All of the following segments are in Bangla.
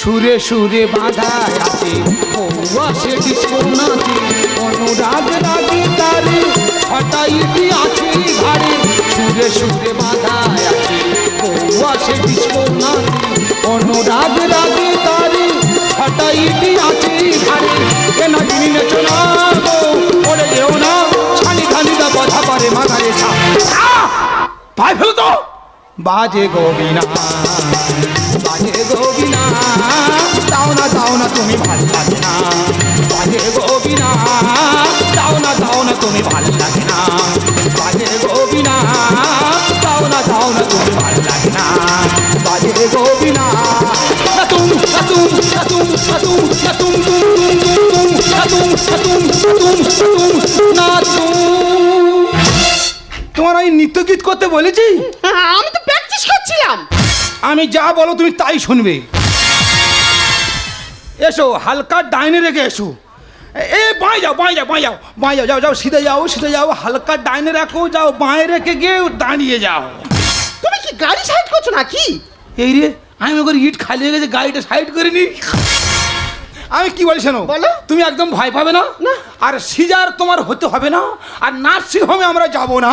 সুরে সুরে বাধা আছে সে ডিস্কো অনুরাগ রাগে তারে হটাইটি আছে ঘাড়ে, সুরে সুরে বাধা আছে সে ডিস্কো অনুরাগ রাগে তারে হটাইটি আছে ঘাড়ে। কেন নেচো না ছানি কথা পারে ভাই ফেলো তো! বাজে গোবিনা বাজে গোবিনা দাও না দাও না তুমি ভালো লাগে না বাজে গোবিনা দাও না দাও না তুমি ভালো লাগে না বাজে গোবিনা দাও না দাও না তুমি ভালো লাগে না বাজে গোবিনা তোমার আমি নৃত্য গীত করতে বলেছি হ্যাঁ, আমি তো প্র্যাকটিস করছিলাম আমি যা বলো তুমি তাই শুনবে। এসো হালকা ডাইনে রেখে এসো। এ- বাঁয়ে যাও বাঁয়ে যাও বাঁ যাও বাঁয়ে যাও যাও যাও সিধে যাও সিধে যাও হালকা ডাইনে রাখো যাও বাঁয়ে রেখে গিয়ে দাঁড়িয়ে যাও। তুমি কি গাড়ি সাইড করছ নাকি? এই রে আমি ওকে ইট খালি হয়ে গেছে গাড়িটা সাইড করে নি আমি কি বলি শোনো বলো। তুমি একদম ভয় পাবে না? না। আর সিজার তোমার হতে হবে না আর নার্সিং হোমে আমরা যাব না।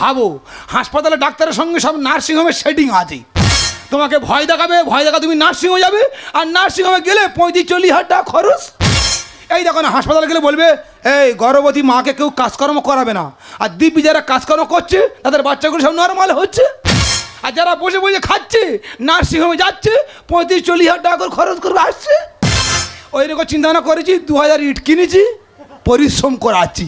ভাবো, হাসপাতালে ডাক্তারের সঙ্গে সব নার্সিংহোমের সেটিং আছে তোমাকে ভয় দেখাবে, ভয় দেখা তুমি নার্সিংহোমে যাবে, আর নার্সিংহোমে গেলে পঁয়ত্রিশ, চল্লিশ হাজার টাকা খরচ। এই দেখো না, হাসপাতালে গেলে বলবে, এই গর্ভবতী মাকে কেউ কাজকর্ম করাবে না। আর দিব্যি যারা কাজকর্ম করছে, তাদের বাচ্চাগুলো সব নর্মাল হচ্ছে। আর যারা বসে বসে খাচ্ছে, নার্সিংহোমে যাচ্ছে, পঁয়ত্রিশ, চল্লিশ হাজার টাকা করে খরচ করে আসছে। ওই রকম চিন্তা ভাবনা করেছি, দু হাজার ইট কিনেছি, পরিশ্রম করাচ্ছি।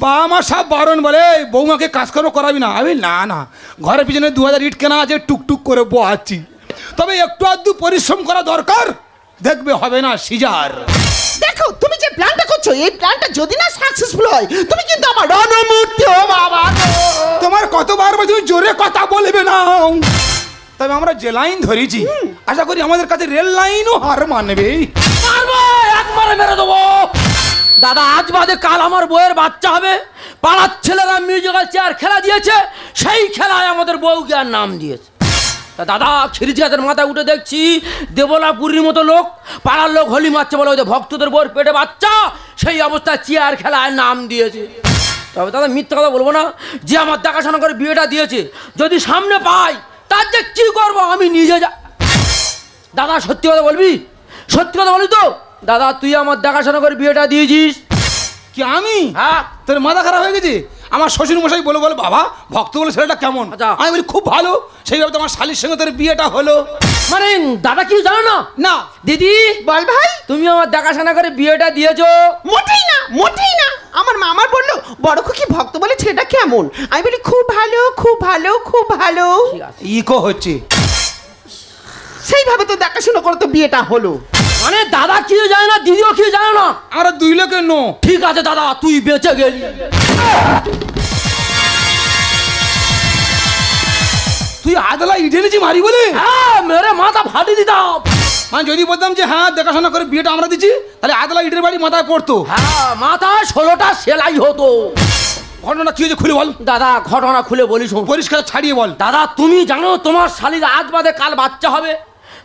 বাবা মা সব বারণ বলে "এই বৌমাকে কাজকর্ম করাবি না। আমি না না ঘরের পিছনে দু হাজার ইট কেনা আছে টুকটুক করে বোয়াচ্ছি। তবে একটু আধটু পরিশ্রম করা দরকার। দেখবে হবে না সিজার। দেখো তুমি যে প্ল্যানটা করছ এই প্ল্যানটা যদি না সাকসেসফুল হয় তুমি কিন্তু আমার রণমূর্তি ও বাবা। তোমার কতবার তুমি জোরে কথা বলবে না? তবে আমরা যে লাইন ধরেছি আশা করি আমাদের কাছে রেল লাইনও হার মানবে। মারবো একবারে মেরে দেবো। দাদা, আজ বাদে কাল আমার বউয়ের বাচ্চা হবে। পাড়ার ছেলেরা মিউজিক্যাল চেয়ার খেলা দিয়েছে, সেই খেলায় আমাদের বউকে আর নাম দিয়েছে। তা দাদা খিরিজ গাছের মাথায় উঠে দেখছি, দেবলাপুরীর মতো লোক, পাড়ার লোক হোলি মারছে বলে ওই ওদের ভক্তদের বউর পেটে বাচ্চা, সেই অবস্থায় চেয়ার খেলায় নাম দিয়েছে। তবে দাদা, মিথ্যা কথা বলব না, যে আমার দেখাশোনা করে বিয়েটা দিয়েছে, যদি সামনে পাই, তার যে কী করব আমি নিজে যা দাদা, সত্যি কথা বলবি? সত্যি কথা বলি তো? দাদা তুই আমার দেখাশোনা করে বিয়েটা দিয়েছিস? কি আমি? হ্যাঁ। তোর মাথা খারাপ হয়ে গেছে? আমার শ্বশুর মশাই বলে বলে বাবা ভক্ত বলে ছেলেটা কেমন? আচ্ছা। আমি বলি খুব ভালো। সেইভাবে তোমার শালির সঙ্গে তোর বিয়েটা হলো। মানে দাদা কি জানো না? না। দিদি বল ভাই। তুমি আমার দেখাশোনা করে বিয়েটা দিয়েছ। মোটেই না মোটেই না। আমার মামার বলল বড় খুকি ভক্ত বলে ছেলেটা কেমন? আমি বলি খুব ভালো খুব ভালো খুব ভালো। ইকো হচ্ছে। সেইভাবে তো দেখাশোনা করে তো বিয়েটা হলো। মানে দাদা কি জানে না দিদিও কি জানে না? আর দুই লোকের নো। ঠিক আছে দাদা তুই বেঁচে গেলি। তুই আদলা ইটে এনেছি মারি বলে? হ্যাঁ মেরে মাথা ফাটি দিতাম। মানে যদি বলতাম যে হ্যাঁ দেখাশোনা করে বিয়েটা আমরা দিচ্ছি তাহলে আদলা ইটের বাড়ি মাথায় পড়তো। হ্যাঁ মাথায় ষোলোটা সেলাই হতো। ঘটনা কি হয়েছে খুলে বল। দাদা ঘটনা খুলে বলিস পরিষ্কার ছাড়িয়ে বল। দাদা তুমি জানো তোমার শালির আজ বাদে কাল বাচ্চা হবে?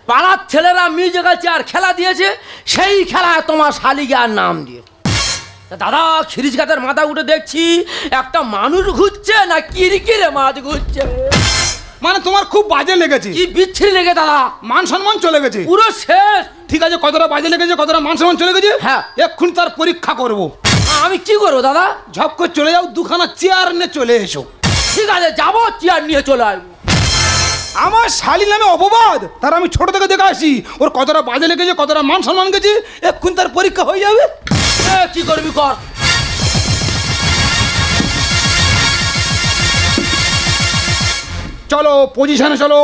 পাড়ার ছেলেরা মিউজিক্যাল চেয়ার খেলা দিয়েছে সেই খেলায় তোমার শালিকে আর নাম দিয়ে। দাদা খিরিজ গাছের মাথা উঠে দেখছি একটা মানুষ ঘুরছে না কিরকিরে মাছ ঘুরছে। মানে তোমার খুব বাজে লেগেছে। কি বিচ্ছিরি লেগে দাদা? মান সম্মান চলে গেছে। পুরো শেষ। ঠিক আছে কতটা বাজে লেগেছে কতটা মান সম্মান চলে গেছে? হ্যাঁ। এক্ষুনি তার পরীক্ষা করব। আমি কি করব দাদা? ঝপ করে চলে যাও দুখানা চেয়ার নিয়ে চলে এসো। ঠিক আছে যাব চেয়ার নিয়ে চলে আসব। আমার শালি নামে অপবাদ। তার আমি ছোট থেকে দেখে আসি। ওর কতটা বাজে লেগেছে কতটা মান সম্মান গেছে এক্ষুনি তার পরীক্ষা হয়ে যাবে। কি করবি কর? চলো পজিশনে চলো।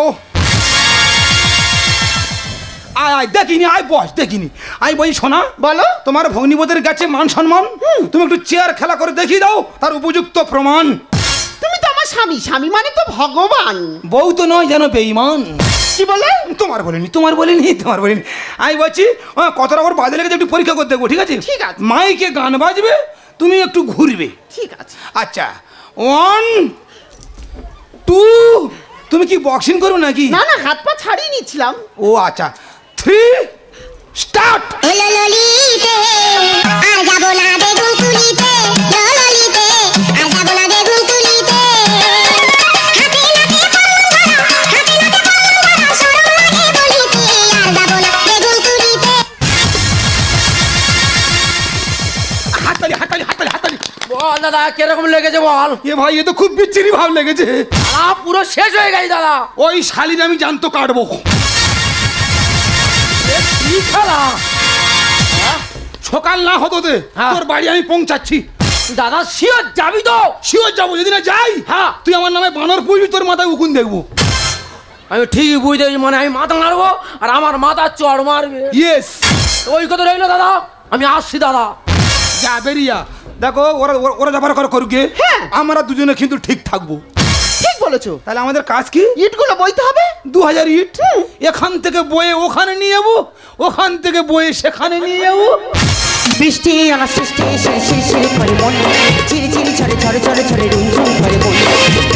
আয় আয় দেখিনি আয় বস দেখিনি। আমি বলি শোনা বলো। তোমার ভগ্নিপদের গেছে মান সম্মান। তুমি একটু চেয়ার খেলা করে দেখিয়ে দাও তার উপযুক্ত প্রমাণ। তুমি তো আমার স্বামী স্বামী মানে তো ভগবান বউ তো নয় যেন বেইমান কি বলে তোমার বলিনি তোমার বলিনি তোমার বলিনি আমি বলছি কত রকম বাজে লেগেছে একটু পরীক্ষা করতে দেখব ঠিক আছে ঠিক আছে। মাইকে গান বাজবে তুমি একটু ঘুরবে ঠিক আছে আচ্ছা ওয়ান টু তুমি কি বক্সিং করো নাকি না না হাত পা ছাড়িয়ে নিচ্ছিলাম ও আচ্ছা থ্রি স্টার্ট যাব না বেগুন তুলিতে দাদা কীরকম লেগেছে বল? এ ভাই এ তো খুব বিচ্ছিরি ভাব লেগেছে। আ পুরো শেষ হয়ে গেছে দাদা। ওই শালির আমি জানতো কাটবো। এ কি খেলা? সকাল না হতো তে হ্যাঁ। তোর বাড়ি আমি পৌঁছাচ্ছি। দাদা শিওর যাবি তো? শিওর যাব যদি না যাই হ্যাঁ। তুই আমার নামে বানর পুজবি তোর মাথায় উকুন দেখব। আমি ঠিকই বুঝতে পেরেছি, মানে আমি মাথা মারবো আর আমার মাথা চড় মারবে। ইয়েস ওই কথা রইল দাদা আমি আসছি দাদা। যা বেরিয়া। দেখো ওরা ওরা- যাবার করে করুক। হ্যাঁ। আমরা দুজনে কিন্তু ঠিক থাকব ঠিক বলেছ তাহলে আমাদের কাজ কি ইটগুলো বইতে হবে দু হাজার ইট এখান থেকে বয়ে ওখানে নিয়ে যাব ওখান থেকে বয়ে সেখানে নিয়ে যাব বৃষ্টি আমার সৃষ্টি সেই শিরি শিরি করে মন চিরি চিরি ছড়ে ছড়ে ছড়ে ছড়ে রুমঝুম করে মন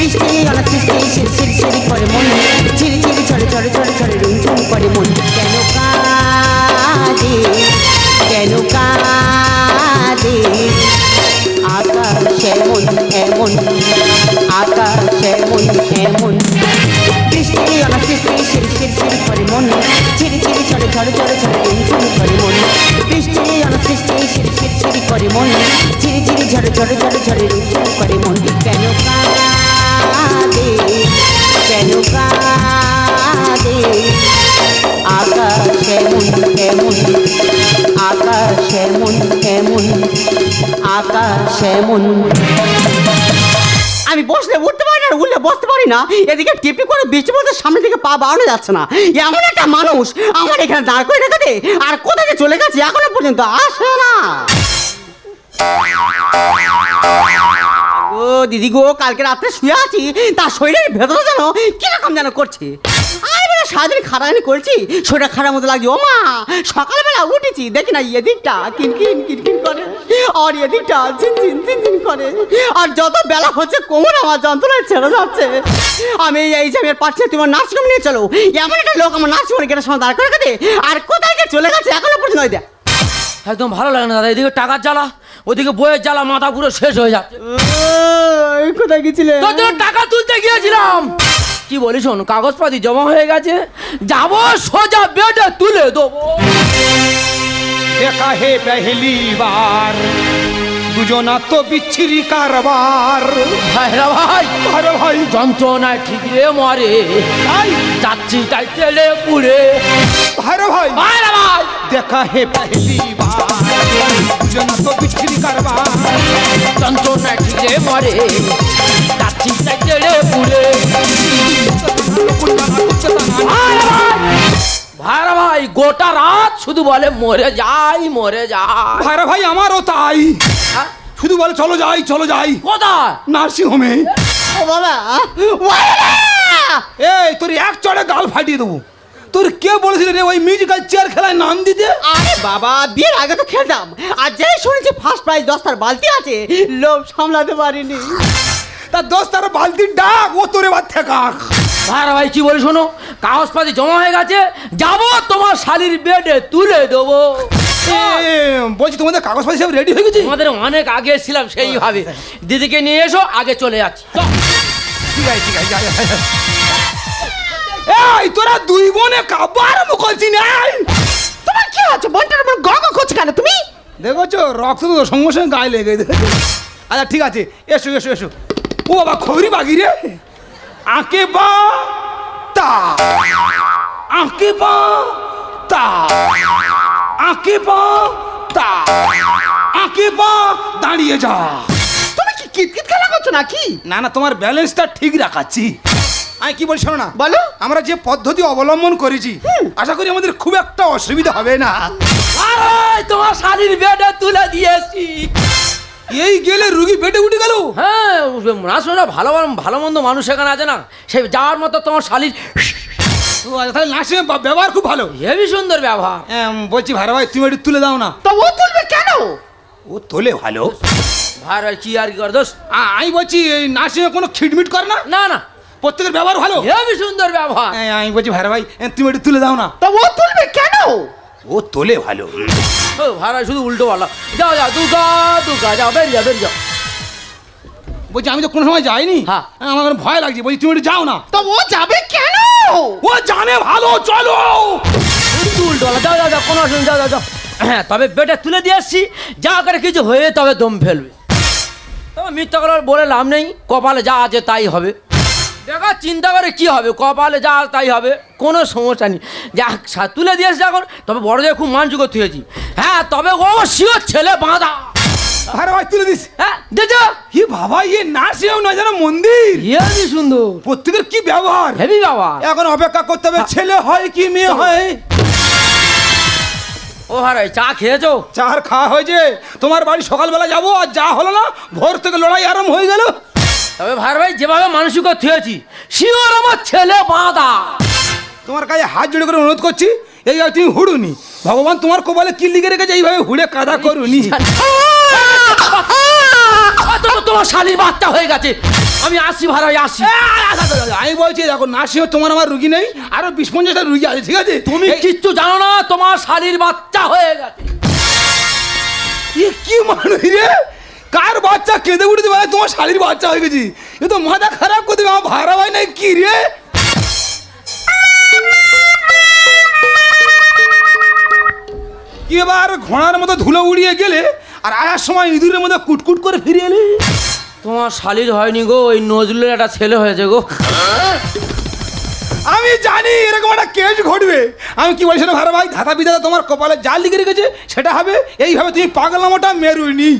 আমি বসলে উঠতে পারি না উঠলে বসতে পারি না। এদিকে টিপি করে বৃষ্টি পড়তে সামনের দিকে পা বাড়ানো যাচ্ছে না। এমন একটা মানুষ আমার এখানে দাঁড় করে রেখে আর কোথায় চলে গেছে এখনও পর্যন্ত আসে না। ও দিদি গো, কালকে রাত্রে শুয়ে আছি, তার শরীরের ভেতরে যেন কীরকম যেন করছে। সারাদিন খাটাখানি করছি শরীরটা খারাপ মতো লাগছে। ও মা সকালবেলা উঠেছি দেখি না এদিকটা কিনকিন কিনকিন করে আর এদিকটা ঝিনঝিন ঝিনঝিন করে। আর যত বেলা হচ্ছে কোমর আমার যন্ত্রণায় ছেড়ে যাচ্ছে। আমি এই যে আমি আর পারছি না, তোমার নার্সিংহোম নিয়ে চলো। এমন একটা লোক আমার নার্সিংহোমে গেটের সময় দাঁড় করে রেখে আর কোথায় গিয়ে চলে গেছে এখনও পর্যন্ত ওই দেখ। একদম ভালো লাগে না দাদা এদিকে টাকার জ্বালা ওদিকে বইয়ের জ্বালা মাথা পুরো শেষ হয়ে যাচ্ছে। কোথায় গেছিলে? তোর জন্য টাকা তুলতে গিয়েছিলাম। কি বলি শোন কাগজপাতি জমা হয়ে গেছে যাব সোজা বেডে তুলে দেবো। দেখা হে পেহলি বার দুজনা তো বিচ্ছিরি কারবার। ভাইরা ভাই আরে ভাই। যন্ত্রণায় ঠিক রে মরে ভাই। যাচ্ছি তাই তেলে পুড়ে। আরে ভাই। ভাইরা ভাই। দেখা হে পেহলি বার দুজনা তো বিচ্ছিরি কারবার। যন্ত্রণায় ঠিক রে মরে। ভাইরা ভাই গোটা রাত শুধু বলে মরে যাই মরে যাই। আরে ভাই আমারও তাই। হ্যাঁ? শুধু বলে চলো যাই চলো যাই। কোথায়? নার্সিং হোমে ও বাবা! এই তোর এক চড়ে গাল ফাটিয়ে দেবো। তোর কে বলেছিল রে ওই মিউজিক্যাল চেয়ার খেলায় নাম দিতে? আরে বাবা বিয়ের আগে তো খেলতাম। আর যেই শুনেছি ফার্স্ট প্রাইজ দশটার বালতি আছে। লোভ সামলাতে পারিনি। তার দোস্ত তার বালতির ডাক ও তোরে বাদ থাকাক ভাইরা ভাই কি বলি শোনো? কাগজপাতি জমা হয়ে গেছে যাব তোমার শালির বেডে তুলে দেবো। বলছি তোমাদের কাগজপত্র সব রেডি হয়ে গেছে? আমাদের অনেক আগে ছিলাম সেইভাবে। দিদিকে নিয়ে এসো আগে চলে যাচ্ছি। ঠিক আছে ঠিক আছে। এই তোরা দুই বোনে কাবার আরম্ভ করছি না তোমার কি আছে বোনটার উপর গগ করছে কেন তুমি? দেখছ? রক্ত তো সঙ্গে সঙ্গে গায়ে লেগে আচ্ছা ঠিক আছে এসো এসো এসো। ও বাবা খবরি বাগি রে। আঁকে বা তা। আঁকে বা তা। আঁকে বা তা। আঁকে বা দাঁড়িয়ে যা। তুমি কি কিতকিত খেলা করছ নাকি? না না তোমার ব্যালেন্সটা ঠিক রাখাচ্ছি। আমি কি বলছি না? বলো। আমরা যে পদ্ধতি অবলম্বন করেছি আশা করি আমাদের খুব একটা অসুবিধা হবে না। আরে তোমার শাড়ির বেডে তুলে দিয়েছি। এই গেলে রুগী বেটে উঠে গেল। হ্যাঁ না শোনা ভালো ভালো মন্দ মানুষ এখানে আছে না? সে যাওয়ার মতো তোমার শালির আচ্ছা, তাহলে নার্সিং ব্যবহার খুব ভালো। হেবি সুন্দর ব্যবহার। এম, বলছি ভাড়া ভাই তুমি একটু তুলে দাও না। তো ও তুলবে কেন? ও তোলে ভালো। ভাই ভাই কি আর কি কর দোষ আমি বলছি এই নার্সিং কোনো খিটমিট করে না? না না। প্রত্যেকের ব্যবহার ভালো? হেবি সুন্দর ব্যবহার। আমি বলছি ভাই এ, তুমি একটু তুলে দাও না। তো ও তুলবে কেন? ও তোলে ভালো। ও ভাই শুধু উল্টো পাল্লা যাও যাও দুগা দুগা যাও বেরিয়ে যাও বেরিয়ে যাও। বলছি আমি তো কোনো সময় যাইনি। হ্যাঁ। আমার কোনো ভয় লাগছে। বলছি তুমি একটু যাও না। তো ও যাবে কেন? ও জানে ভালো চলো। শুধু উল্টো পাল্লা যাও যাও যাও কোনো অসুবিধা যাও যাও যাও। হ্যাঁ তবে বেটা তুলে দিয়ে আসছি। যা করে কিছু হয়ে তবে দম ফেলবে। তবে মিথ্যা করে বলে লাভ নেই। কপালে যা আছে তাই হবে। দেখা চিন্তা করে কি হবে? কপালে যা তাই হবে। কোনো সমস্যা নেই। যা তুলে দিয়েছি যখন তবে বড়দের খুব মানসিক হয়েছি। হ্যাঁ তবে ও শিওর ছেলে বাঁধা। ভাড়া ভাই তুলে দিস। হ্যাঁ দেখো কি বাবা ইয়ে নার্সিং নয় যেন মন্দির। হেবি সুন্দর। প্রত্যেকের কি ব্যবহার? হেভি বাবা এখন অপেক্ষা করতে হবে ছেলে হয় কি মেয়ে হয়? ও হারাই চা খেয়েছো? চার খাওয়া হয়েছে। তোমার বাড়ি সকালবেলা যাব আর যা হলো না ভোর থেকে লড়াই আরম্ভ হয়ে গেল। তবে ভাই ভাই যেভাবে মানসিক হয়েছি শিওর আমার ছেলে বাঁধা। তোমার কাছে হাত জোড়ে করে অনুরোধ করছি এই আর তুমি হুড়ুনি। ভগবান তোমার কপালে কি লিখে রেখেছে এইভাবে হুড়ে কাদা করুনি। তোমার শালির বাচ্চা হয়ে গেছে। আমি আসি ভাড়াই আসি। আমি বলছি দেখো নার্সিংহোম তোমার আমার রুগী নেই আরও বিশ পঞ্চাশটা রুগী আছে ঠিক আছে? তুমি কিচ্ছু জানো না তোমার শালির বাচ্চা হয়ে গেছে। কি মানুষ রে? কার বাচ্চা কেঁদে উঠতে পারে তোমার শালির বাচ্চা হয়ে গেছি। এ তো মাথা খারাপ করে দেবে আমার ভাড়া হয় নাই কি রে? এবার ঘোড়ার মতো ধুলো উড়িয়ে গেলে আর আয়ার সময় ইঁদুরের মতো কুটকুট করে ফিরে এলি। তোমার শালির হয়নি গো ওই নজরুলের একটা ছেলে হয়েছে গো। আমি জানি এরকম একটা কেস ঘটবে। আমি কি বলছি না ভাড়া ভাই? ধাতা বিধাতা তোমার কপালে যা লিখে রেখেছে সেটা হবে এইভাবে তুমি পাগলামোটা মেরুইনি।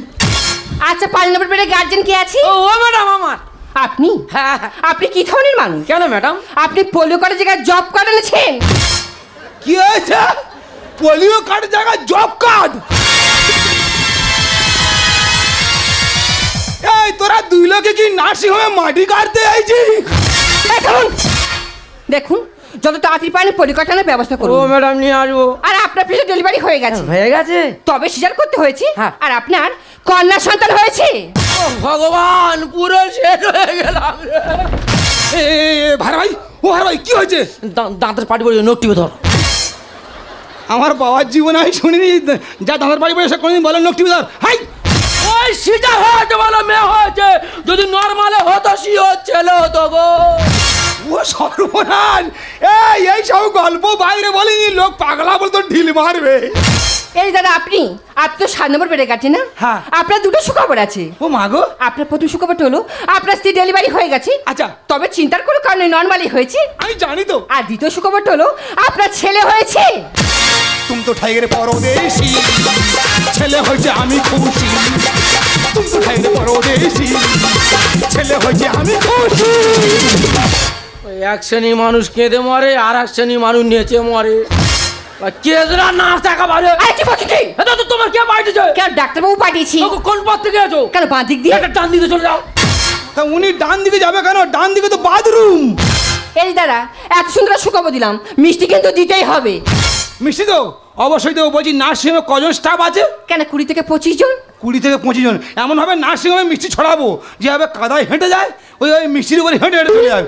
আচ্ছা পাঁচ নম্বর বেডে গার্জেন কে আছে? ও ম্যাডাম আমার। আপনি? হ্যাঁ আপনি কি ধরনের মানুষ? কেন ম্যাডাম আপনি পোলিও কার্ডের জায়গায় জব কার্ড এনেছেন? কি হয়েছে? পোলিও কার্ডের জায়গায় জব কার্ড এই তোরা দুই লোকে কি নার্সিং হোমে মাটি কাটতে আইছি দেখুন দেখুন যত তাড়াতাড়ি পারেন পরিকল্পনার ব্যবস্থা করুন। ও ম্যাডাম নিয়ে আসব। আর আপনার পিছনে ডেলিভারি হয়ে গেছে। হয়ে গেছে? তবে সিজার করতে হয়েছে। হ্যাঁ। আর আপনার কন্যা সন্তান হয়েছে? ভগবান পুরো শেষ হয়ে গেলাম এ, ভাই ও ভাই কি হয়েছে? দা- দাঁতের পাটি পড়ে নোকটি ধর। আমার বাবার জীবনে আমি শুনিনি যা দাদার বাড়ি বসে কোনোদিন বলেন লোক টিভি ধর। হাই! ওই সিজার হয়েছে বলো মেয়ে হয়েছে যদি নর্মালে হতো শিওর ছেলে হতো গো। ও সর্বনাশ! এই এই সব গল্প বাইরে বলেনি লোক পাগলা বলতো ঢিল মারবে। এই দাদা আপনি আপনি তো সাত নম্বর বেড়ে গেছে না? হ্যাঁ। আপনার দুটো সুখবর আছে। ও মাগো আপনার প্রথম সুখবরটা হলো আপনার স্ত্রী ডেলিভারি হয়ে গেছে। আচ্ছা। তবে চিন্তার কোনো কারণে নর্মালি হয়েছে। আমি জানি তো। আর দ্বিতীয় সুখবরটা হলো আপনার ছেলে হয়েছে। তুম তো ঠাইগের পরদেশি। ছেলে হয়েছে আমি খুশি। তুম তো ঠাইগের পরদেশি। ছেলে হয়েছে আমি খুশি। ওই এক শ্রেণি মানুষ কেঁদে মরে আর এক শ্রেণি মানুষ নেচে মরে। আরে কি বলছো কি এটা তো তোমার কে পাঠিয়েছে? কেন ডাক্তারবাবু পাঠিয়েছি। ওকে কোন পথ থেকে আছো কেন বাঁ দিক দিয়ে? একটা টান দিতে চলে যাও। তা উনি ডান দিকে যাবে কেন? ডান দিকে তো বাথরুম। এই দাদা এত সুন্দর সুখবর দিলাম। মিষ্টি কিন্তু দিতেই হবে। মিষ্টি তো? অবশ্যই তো বলছি নার্সিংহোমে কজন স্টাফ আছে? কেন কুড়ি থেকে পঁচিশ জন? কুড়ি থেকে পঁচিশ জন। এমনভাবে নার্সিংহোমে মিষ্টি ছড়াবো যেভাবে কাদায় হেঁটে যায় ওই ওই মিষ্টির উপরে হেঁটে হেঁটে চলে যাবে।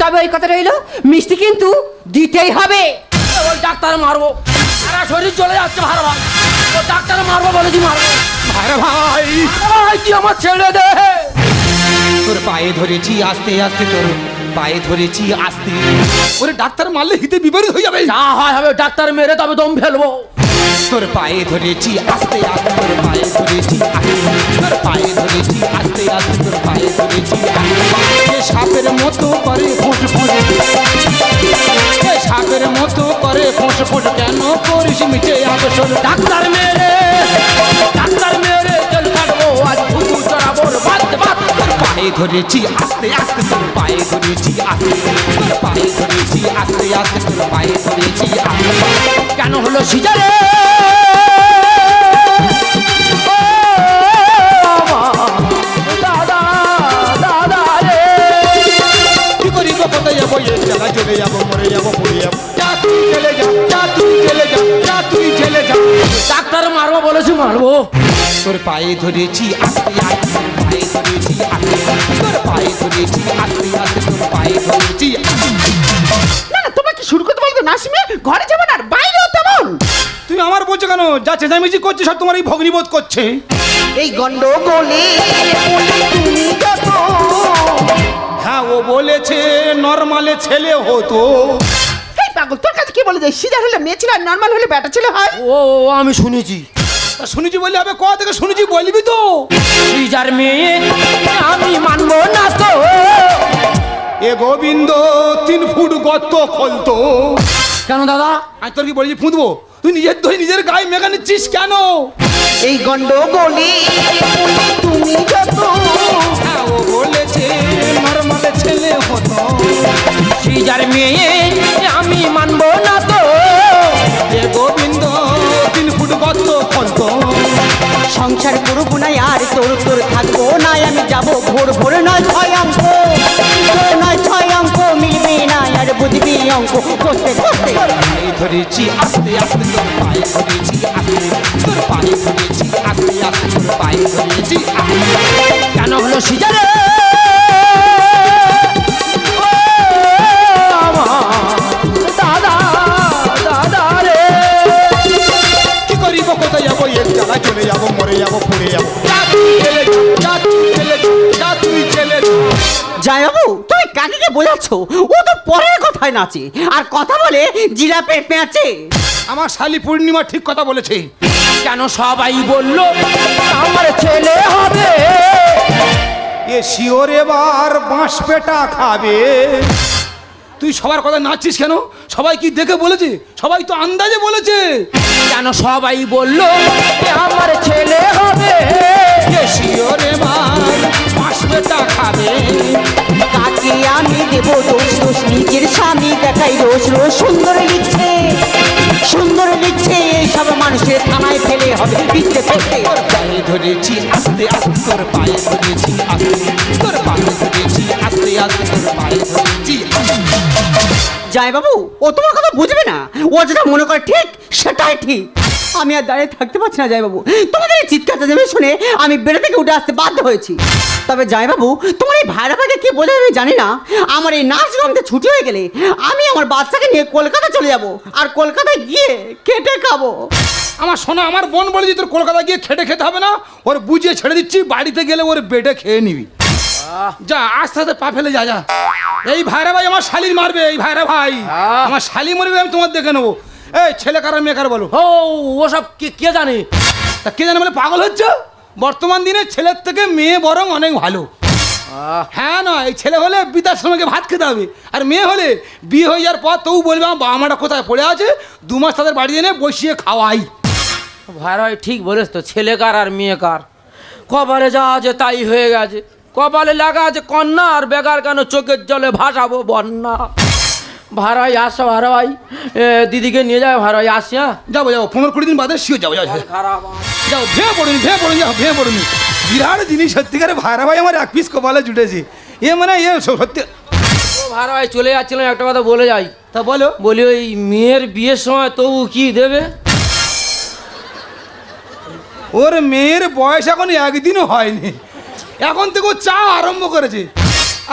তবে ওই কথা রইল মিষ্টি কিন্তু দিতেই হবে। ওই ডাক্তার মারবো। সারা শরীর চলে যাচ্ছে ভার ভাই। ও ডাক্তার মারবো বলেছি মারবো? আরে ভাই। ভাই তুই আমার ছেড়ে দে? তোর পায়ে ধরেছি আস্তে আস্তে তোর পায়ে ধরেছি আস্তে। ওরে ডাক্তার মারলে হিতে বিপরীত হয়ে যাবে। যা হয় হবে ডাক্তার মেরে তবে দম ফেলব। তোর পায়ে ধরেছি, আস্তে আস্তে তোর পায়ে ধরেছি তোর পায়ে ধরেছি, আস্তে আস্তে তোর পায়ে ধরেছি আস্তে সাপের মতো করে ফুট ফুট এ সাপের মতো করে ফুট ফুট কেন করিস মিটে আসল ডাক্তার মেরে ডাক্তার মেরে পায়ে ধরেছি আস্তে আস্তে তোর পায়ে ধরেছি আস্তে তোর পায়ে ধরেছি আস্তে আস্তে তোর পায়ে ধরেছি আস্তে। কেন হলো সিজারে? দাদা দাদা রে। কি করিব কোথায় যাব? এ চলে যাব মরে যাব পড়ে যাব। যা তুই চলে যা যা তুই চলে যা যা তুই চলে যা। ডাক্তার মারবো বলেছি মারবো। তোর পায়ে ধরেছি আস্তে আস্তে ধরেছি আস্তে তোর পায়ে ধরেছি আস্তে আস্তে তোর পায়ে ধরেছি না না তোমাকে শুরু করতে বলতো ঘরে যাব না আর বাইরেও তেমন। তুমি আমার বলছো কেন? যা চেঁচামেচি করছে সব তোমার এই ভগ্নিবোধ করছে। এই গন্ডগোলে বলে তুমি যত হ্যাঁ ও বলেছে নর্মালে ছেলে হতো। এই পাগল তোর কাছে কি বলে যায়? সিজার হলে মেয়ে ছিল আর নর্মাল হলে ব্যাটা ছিল হয়। ও আমি শুনেছি। শুনেছি বললে হবে কোথা থেকে শুনেছি বলবি তো? সিজার মেয়ে আমি মানবো না তো। এ গোবিন্দ তিন ফুট গর্ত খোলতো। কেন দাদা? আমি তোর কি বলেছি ফুঁদবো? তুই নিজের দই নিজের গায়ে মেঘা নিচ্ছিস কেন? এই গন্ডগোলে বলে তুমি যত। হ্যাঁ ও বলেছে নর্মালে ছেলে হতো। সিজার মেয়ে আমি মানবো না তো। সংসার না আর তোর তোর থাকব না আমি যাব ভোর ভোর নয় ছয় অঙ্ক। নয় ছয় অঙ্ক, মিলবে না আর বুঝবি অঙ্ক। করতে করতে। ধরেছি, আস্তে আস্তে তোর পায়ে ধরেছি, আস্তে। তোর পায়ে ধরেছি, আস্তে আস্তে তোর পায়ে ধরেছি কেন হলো সিজারে? এক চলে যাব মরে যাব পড়ে যাব। বাবু তুমি কাকিকে বোঝাচ্ছ? ও তো পরের কথায় নাচে। আর কথা বলে জিরাপের পেঁচে আমার শালি পূর্ণিমা ঠিক কথা বলেছে। কেন সবাই বলল আমার ছেলে হবে। এ শিওর এবার বাঁশ পেটা খাবে। তুই সবার কথা নাচছিস কেন? সবাই কি দেখে বলেছে? সবাই তো আন্দাজে বলেছে। কেন সবাই বলল আমার ছেলে হবে? বাঁশ খাবে। কাকে আমি দেব রোজ দোষ নিজের স্বামী দেখাই রোজ রোজ সুন্দর লিখছে সুন্দর লিখছে এইসব মানুষের থানায় ফেলে হবে। পিঠে ফেলে পায়ে ধরেছি আস্তে আস্তে তোর পায়ে ধরেছি আস্তে তোর পায়ে ধরেছি আস্তে আস্তে তোর পায়ে ধরেছি। যাই বাবু ও তোমার কথা বুঝবে না। ও যেটা মনে করে ঠিক সেটাই ঠিক। আমি আর দাঁড়িয়ে থাকতে পারছি না বাবু তোমাদের এই চিৎকার চেঁচামেচি শুনে আমি বেড়ে থেকে উঠে আসতে বাধ্য হয়েছি। তবে যাই বাবু তোমার এই ভাইরা ভাইকে কে বোঝাবে আমি জানি না। আমার এই নাচ গানতে ছুটি হয়ে গেলে আমি আমার বাচ্চাকে নিয়ে কলকাতা চলে যাব আর কলকাতায় গিয়ে কেটে খাব। আমার শোনা আমার বোন বলে যে তোর কলকাতা গিয়ে খেটে খেতে হবে না। ওর বুঝিয়ে ছেড়ে দিচ্ছি বাড়িতে গেলে ওর বেডে খেয়ে নিবি। যা আস্তে আস্তে পা ফেলে যা যা। এই ভাইরা ভাই আমার শালির মারবে এই ভাইরা ভাই। আমার শালি মরবে আমি তোমার দেখে নেব। এই ছেলে কারা মেয়ে কারা বলো? ও ওসব কে কে জানে? তা কে জানে বলে পাগল হচ্ছে? বর্তমান দিনে ছেলের থেকে মেয়ে বরং অনেক ভালো। হ্যাঁ না এই ছেলে হলে বিদার সময়কে ভাত খেতে হবে। আর মেয়ে হলে বিয়ে হয়ে যাওয়ার পর তবু বলবে আমার বাবা মাটা কোথায় পড়ে আছে? দু মাস তাদের বাড়ি এনে বসিয়ে খাওয়াই। ভাই ভাই ঠিক বলেছ তো ছেলে কার আর মেয়ে কার? কপালে যা আছে তাই হয়ে গেছে। কপালে লাগা আছে কন্যা আর বেকার কেন চোখের জলে ভাসাবো বন্যা? ভাড়াই আসো ভাড়াই দিদিকে নিয়ে যায় ভাড়াই আসি হ্যাঁ যাব যাব পনেরো কুড়ি দিন বাদে শিও যাব যাব যাও ভেঙে পড়ুন ভেঙে পড়ুন যাও ভেঙে পড়ুন। বিরাট জিনিস সত্যিকারে ভাড়া ভাই আমার এক পিস কপালে জুটেছে। এ মানে এ সত্যি ও ভাড়াই চলে যাচ্ছিলাম একটা কথা বলে যাই। তা বলো। বলি ওই মেয়ের বিয়ের সময় তবু কি দেবে? ওর মেয়ের বয়স এখন একদিনও হয়নি। এখন থেকে ও চা আরম্ভ করেছে।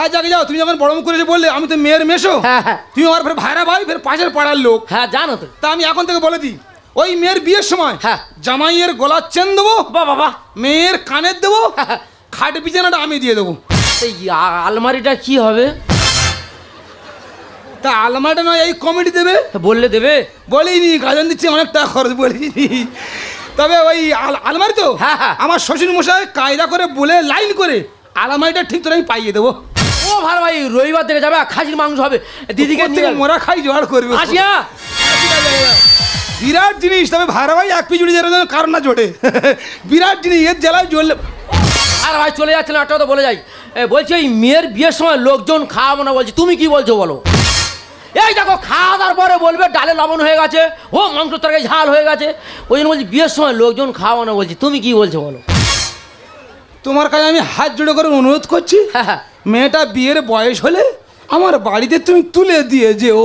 আর যাকে যাও তুমি যখন বড় মুখ করেছে বললে আমি তো মেয়ের মেশো। হ্যাঁ, হ্যাঁ। তুমি আমার ফের ভাইরা ভাই ফের পাশের পাড়ার লোক। হ্যাঁ জানো তো। তা আমি এখন থেকে বলে দিই ওই মেয়ের বিয়ের সময় হ্যাঁ। জামাইয়ের গলার চেন দেবো বা বাবা মেয়ের কানের দেবো খাট বিছানাটা আমি দিয়ে দেবো। এই আলমারিটা কি হবে? তা আলমারিটা নয় এই কমিটি দেবে। বললে দেবে? বলিনি গাজন দিচ্ছি অনেক টাকা খরচ বলিনি তবে ওই আলমারি তো হ্যাঁ, হ্যাঁ। আমার শ্বশুর মশাই কায়দা করে বলে লাইন করে আলমারিটা ঠিক তোর আমি পাইয়ে দেবো। ও ভালো ভাই রবিবার থেকে যাবে খাসির মাংস হবে। দিদিকে নিয়ে মোরা খাই জোগাড় করবে আসিয়া। বিরাট জিনিস তবে ভাড়া ভাই এক পিছুড়ি যেন কারণ না জোটে। বিরাট জিনিস এর জেলায় জ্বললে আর ভাই চলে যাচ্ছেন একটা কথা বলে যাই। বলছি ওই মেয়ের বিয়ের সময় লোকজন খাওয়াবো না বলছি তুমি কি বলছো বলো? এই দেখো খাওয়া দাওয়ার পরে বলবে ডালে লবণ হয়ে গেছে ও মাংস তরকারি ঝাল হয়ে গেছে। ওই জন্য বলছি বিয়ের সময় লোকজন খাওয়াবো না বলছি তুমি কি বলছো বলো? তোমার কাছে আমি হাত জোড়ে করে অনুরোধ করছি। হ্যাঁ, হ্যাঁ। মেয়েটা বিয়ের বয়স হলে আমার বাড়িতে তুমি তুলে দিয়ে যে ও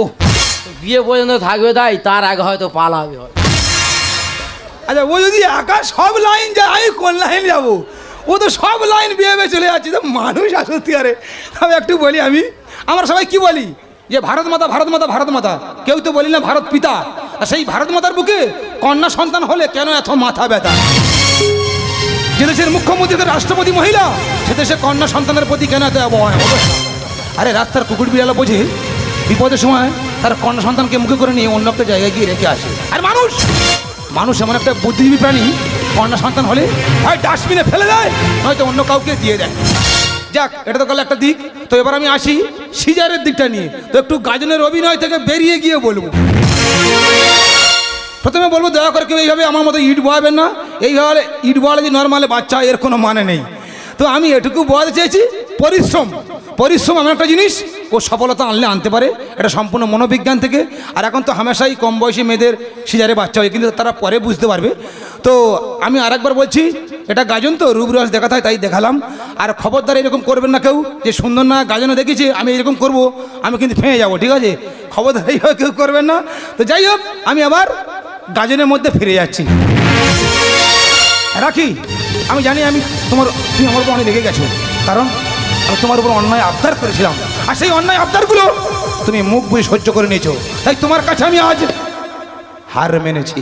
বিয়ে পর্যন্ত থাকবে তাই তার আগে হয়তো পালাবে হয়তো। আচ্ছা ও যদি একা সব লাইন যায় আমি কোন লাইন যাব? ও তো সব লাইন বিয়ে হয়ে চলে যাচ্ছে তো মানুষ আর সত্যি আরে। আমি একটু বলি আমি আমরা সবাই কি বলি? যে ভারত মাতা ভারত মাতা ভারত মাতা। কেউ তো বলি না ভারত পিতা। আর সেই ভারত মাতার বুকে কন্যা সন্তান হলে কেন এত মাথা ব্যথা? যে দেশের মুখ্যমন্ত্রী রাষ্ট্রপতি মহিলা, সে দেশে কন্যা সন্তানের প্রতি কেন এত অবহেলা? আরে রাস্তার কুকুর বিড়ালা বোঝে, বিপদের সময় তার কন্যা সন্তানকে মুখে করে নিয়ে অন্য একটা জায়গায় গিয়ে রেখে আসে। আর মানুষ! মানুষ এমন একটা বুদ্ধিজীবী প্রাণী, কন্যা সন্তান হলে হয় ডাস্টবিনে ফেলে দেয়, নয়তো অন্য কাউকে দিয়ে দেয়। যাক, এটা তো গেল একটা দিক। তো এবার আমি আসি সিজারের দিকটা নিয়ে। তো একটু গাজনের অভিনয় থেকে বেরিয়ে গিয়ে বলব। প্রথমে বলব, দয়া করে কেউ এইভাবে আমার মতো ইট বয়াবেন না। এইভাবে ইট বয়ালে যে নর্মালে বাচ্চা, এর কোনো মানে নেই। তো আমি এটুকু বোঝাতে চেয়েছি, পরিশ্রম। পরিশ্রম এমন একটা জিনিস, ও সফলতা আনলে আনতে পারে, এটা সম্পূর্ণ মনোবিজ্ঞান থেকে। আর এখন তো হামেশাই কম বয়সী মেয়েদের সিজারে বাচ্চা হয়, কিন্তু তারা পরে বুঝতে পারবে। তো আমি আরেকবার বলছি, এটা গাজন তো রূপরাজ দেখাতে হয় তাই দেখালাম। আর খবরদার এরকম করবেন না কেউ, যে সুন্দর না গাজনও দেখেছি, আমি এরকম করব, আমি কিন্তু ফেঁয়ে যাব, ঠিক আছে? খবরদার এইভাবে কেউ করবেন না। তো যাই হোক, আমি আবার গাজনের মধ্যে ফিরে যাচ্ছি। রাখি, আমি জানি আমি তোমার তুমি আমার উপর অনেক রেগে গেছো, কারণ আমি তোমার উপর অন্যায় আবদার করেছিলাম। আর সেই অন্যায় আবদারগুলো তুমি মুখ বুঝে সহ্য করে নিয়েছো। তাই তোমার কাছে আমি আজ হার মেনেছি।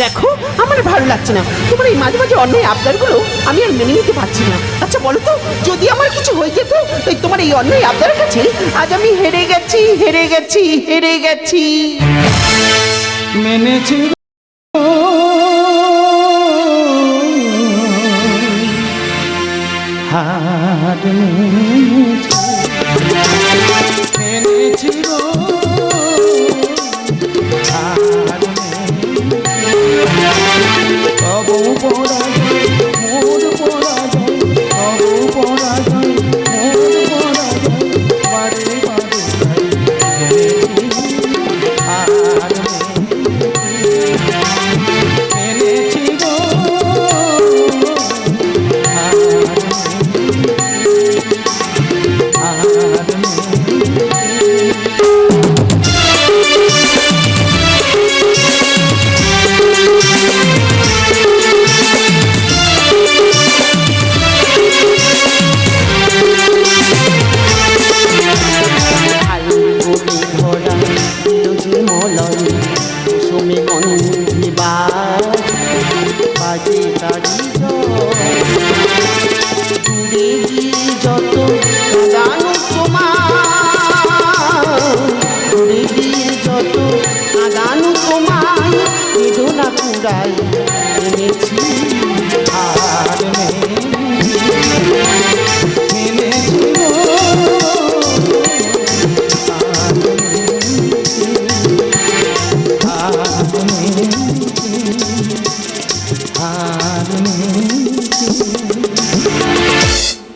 দেখো, আমার ভালো লাগছে না। তোমার এই মাঝে মাঝে অন্যায় আবদারগুলো আমি আর মেনে নিতে পারছি না। আচ্ছা বলো তো, যদি আমার কিছু হয়ে যেত তাই তোমার এই অন্যায় আবদারের কাছে আজ আমি হেরে গেছি হেরে গেছি হেরে গেছি। মেনেছি হাত মেনেছি